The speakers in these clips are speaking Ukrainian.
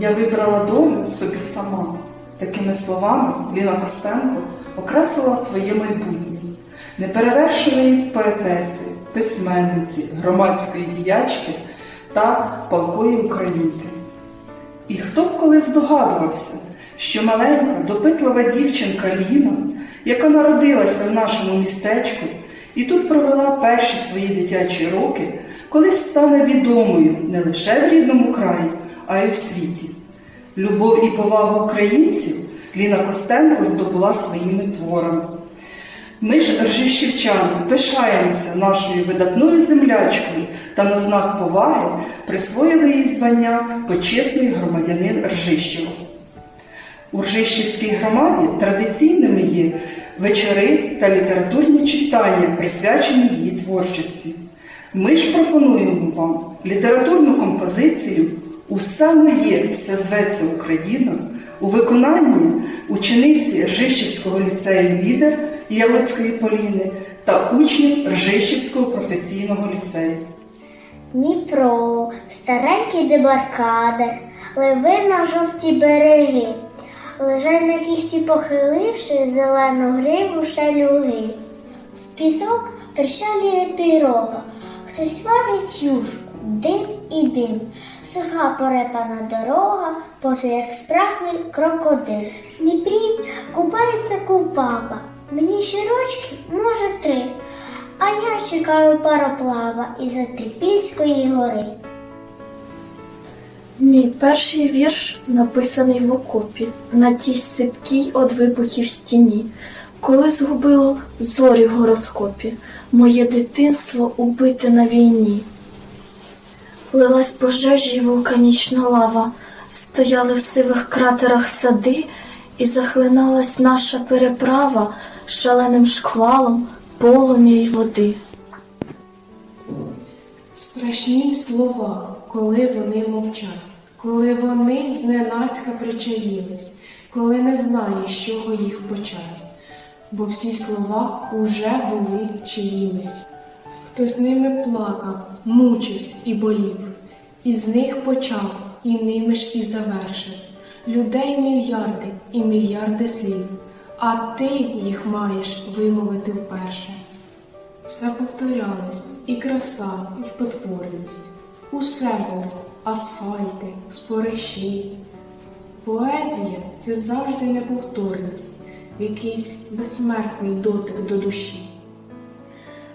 Я вибрала долю собі сама. Такими словами Ліна Костенко окреслила своє майбутнє неперевершеної поетеси, письменниці, громадської діячки та палкої українки. І хто б колись здогадувався, що маленька, допитлива дівчинка Ліна, яка народилася в нашому містечку і тут провела перші свої дитячі роки, колись стане відомою не лише в рідному краї, а й у світі. Любов і повагу українців Ліна Костенко здобула своїми творами. Ми ж, ржищівчани, пишаємося нашою видатною землячкою та на знак поваги присвоїли їй звання почесний громадянин Ржищева. У Ржищівській громаді традиційними є вечори та літературні читання, присвячені її творчості. Ми ж пропонуємо вам літературну композицію Усе моє, все зветься Україна у виконанні учениці Ржищівського ліцею лідер Ялоцької Поліни та учнів Ржищівського професійного ліцею. Дніпро, старенький дебаркадер, ливи на жовті береги, лежать на кіхті похиливши зелену гриву шалюги. В пісок прищалює пірога, хтось варить юшку, дим і дим, суха порепана дорога, повз як спраглий крокодил. Дніпрі купається купава, мені ще рочки, може, три. А я чекаю пароплава із-за Трипільської гори. Мій перший вірш написаний в окопі, на тій сипкій од вибухів стіні, коли згубило зорі в гороскопі, моє дитинство убите на війні. Лилась пожежі й вулканічна лава, стояли в сивих кратерах сади, і захлиналась наша переправа шаленим шквалом полум'я й води. Страшні слова, коли вони мовчать, коли вони зненацька причаїлись, коли не знаєш, з чого їх почать, бо всі слова уже були чиїмись. Хто з ними плакав, мучився і болів, і з них почав, і ними ж і завершив. Людей мільярди і мільярди слів, а ти їх маєш вимовити вперше. Все повторялось, і краса, і потворність. Усе було асфальти, спориші. Поезія це завжди неповторність, якийсь безсмертний дотик до душі.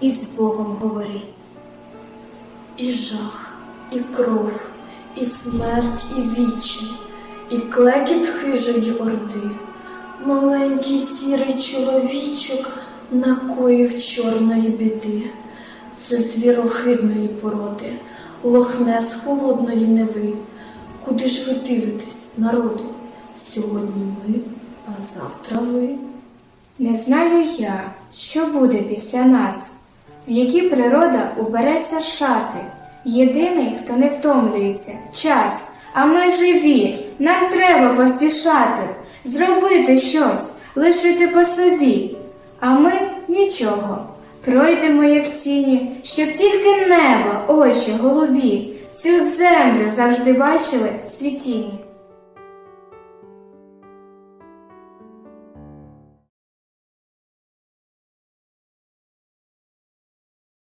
і з Богом говори. І жах, і кров, і смерть, і вічі, і клекіт хижої орди. Маленький сірий чоловічок накоїв чорної біди. Це звірохидної породи, лохне з холодної неви. Куди ж ви дивитесь, народи? Сьогодні ми, а завтра ви. Не знаю я, що буде після нас, в які природа убереться шати. Єдиний, хто не втомлюється, час, а ми живі, нам треба поспішати, зробити щось, лишити по собі. А ми нічого. Пройдемо, як тіні, щоб тільки небо, очі голубі, цю землю завжди бачили в цвітінні.